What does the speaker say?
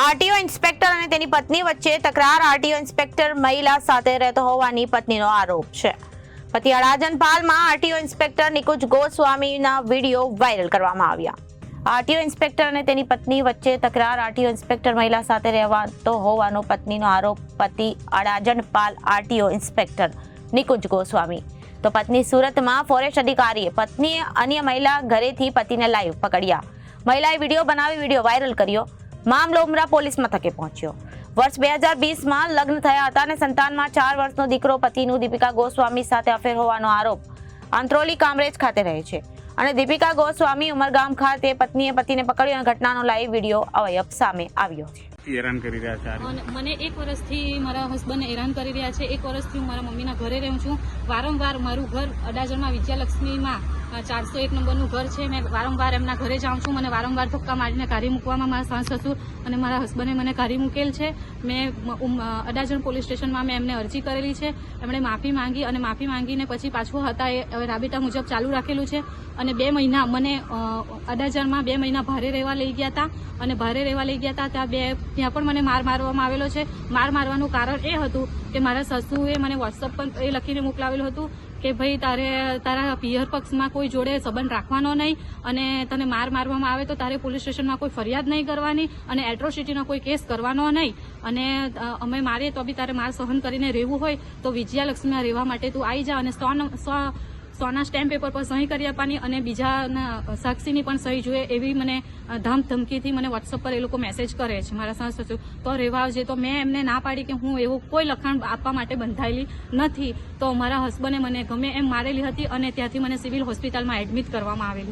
RTO inspector અને તેની પત્ની વચ્ચે તકરાર. આરટીઓ ઇન્સ્પેક્ટર મહિલા સાથે રહેતો હોવાની પત્નીનો આરોપ છે. પતિ અડાજન પાલમાં આરટીઓ ઇન્સ્પેક્ટર નિકુંજ ગોસ્વામીના વીડિયો વાયરલ કરવામાં આવ્યા. આરટીઓ ઇન્સ્પેક્ટર અને તેની પત્ની વચ્ચે તકરાર. આરટીઓ ઇન્સ્પેક્ટર મહિલા સાથે રહેવાતો હોવાનો પત્નીનો આરોપ. પતિ અડાજન પાલ આરટીઓ ઇન્સ્પેક્ટર નિકુંજ ગોસ્વામી. તો પત્ની સુરતમાં ફોરેસ્ટ અધિકારીએ પત્નીએ અન્ય મહિલા ઘરેથી પતિને લાઈવ પકડ્યા. મહિલાએ વીડિયો બનાવી, વીડિયો વાયરલ કર્યો. મામલો ઉમરા પોલીસ મથકે પહોંચ્યો. વર્ષ બે હજાર વીસમાં લગ્ન થયા હતા અને સંતાનમાં ચાર વર્ષનો દીકરો પતિનું દીપિકા ગોસ્વામી સાથે અફેર હોવાનો આરોપ આંત્રોલી કામરેજ ખાતે રહે છે. અને દીપિકા ગોસ્વામી ઉમરગામ ખાતે પત્નીએ પતિને પકડ્યો અને ઘટનાનો લાઈવ વીડિયો અવયવ સામે આવ્યો છે. હેરાન કરી રહ્યા છે મને એક વર્ષથી મારા હસબન્ડ હેરાન કરી રહ્યા છે. એક વર્ષથી હું મારા મમ્મીના ઘરે રહું છું. વારંવાર મારું ઘર અડાજણમાં વિજયાલક્ષ્મીમાં ચારસો એક નંબરનું ઘર છે. મેં વારંવાર એમના ઘરે જાઉં છું. મને વારંવાર ધક્કા મારીને કાઢી મૂકવામાં મારા સાસ સસુર અને મારા હસબન્ડે મને કાઢી મૂકેલ છે. મેં અડાજણ પોલીસ સ્ટેશનમાં મેં એમને અરજી કરેલી છે. એમણે માફી માંગી અને માફી માંગીને પછી પાછું હતા એ હવે રાબેતા મુજબ ચાલુ રાખેલું છે. અને બે મહિના મને અડાજણમાં બે મહિના ભારે રહેવા લઈ ગયા હતા અને ભારે રહેવા લઈ ગયા હતા ત્યાં બે, ત્યાં પણ મને માર મારવામાં આવેલો છે. માર મારવાનું કારણ એ હતું કે મારા સસુએ મને વોટ્સઅપ પર એ લખીને મોકલાવેલું હતું કે ભાઈ તારે, તારા પિયર પક્ષમાં કોઈ જોડે સંબંધ રાખવાનો નહીં અને તને માર મારવામાં આવે તો તારે પોલીસ સ્ટેશનમાં કોઈ ફરિયાદ નહીં કરવાની અને એટ્રોસિટીનો કોઈ કેસ કરવાનો નહીં. અને અમે મારીએ તો બી તારે માર સહન કરીને રહેવું હોય તો વિજયાલક્ષ્મીમાં રહેવા માટે તું આવી જા અને સો સોના સ્ટેમ્પ પેપર પર સહી કરી આપવાની અને બીજાના સાક્ષીની પણ સહી જોઈએ એવી મને ધમધમકીથી મને વોટ્સઅપ પર એ લોકો મેસેજ કરે છે. મારા સાસ સસુ તો રહેવા આવજે તો મેં એમને ના પાડી કે હું એવું કોઈ લખાણ આપવા માટે બંધાયેલી નથી. તો મારા હસબન્ડે મને ગમે એમ મારેલી હતી અને ત્યાંથી મને સિવિલ હોસ્પિટલમાં એડમિટ કરવામાં આવેલી.